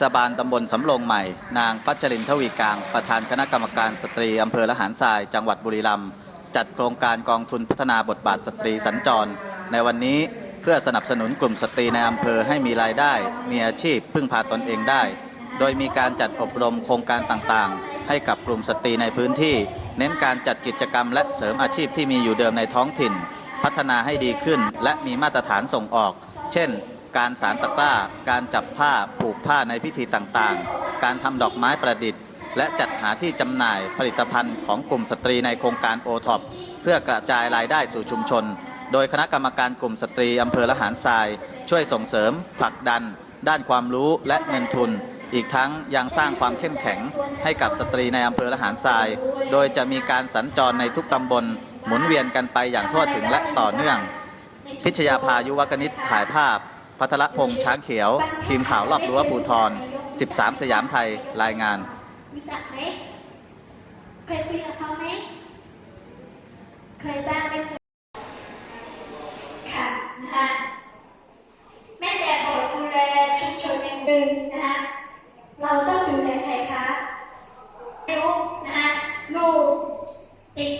ศบาลตำบลสำโรงใหม่ นางปัจจรินทวีกลาง ประธานคณะกรรมการสตรีอำเภอละหารทราย จังหวัดบุรีรัมย์จัดโครงการกองทุนพัฒนาบทบาทสตรีสัญจร ในวันนี้เพื่อสนับสนุนกลุ่มสตรีในอำเภอให้มีรายได้ มีอาชีพพึ่งพาตนเองได้ โดยมีการจัดอบรมโครงการต่างๆ ให้กับกลุ่มสตรีในพื้นที่ เน้นการจัดกิจกรรมและเสริมอาชีพที่มีอยู่เดิมในท้องถิ่น พัฒนาให้ดีขึ้น และมีมาตรฐานส่งออก เช่น การสารตะกร้า การจับผ้าผูกผ้าในพิธีต่างๆ การทำดอกไม้ประดิษฐ์ และจัดหาที่จำหน่ายผลิตภัณฑ์ของกลุ่มสตรีในโครงการโอท็อปเพื่อกระจายรายได้สู่ชุมชน โดยคณะกรรมการกลุ่มสตรีอำเภอละหารทราย ช่วยส่งเสริม ผลักดัน ด้านความรู้และเงินทุน อีกทั้งยังสร้างความเข้มแข็งให้กับสตรีในอำเภอละหารทราย โดยจะมีการสัญจรในทุกตำบล หมุนเวียนกันไปอย่างทั่วถึงและต่อเนื่อง พิชยาภายุวกนิษฐ์ถ่ายภาพ พัทรพงษ์ช้างเขียว ทีมข่าวรอบรั้วภูทร 13 สยามไทยรายงานรู้จักไหมเคยคุยกับเขาไหมเคยบ้างไหมเคยค่ะนะคะแม่แดดบทดูแลชุมชนอย่างดึงนะคะเราต้องดูแลใครคะลูกนะคะลูกติด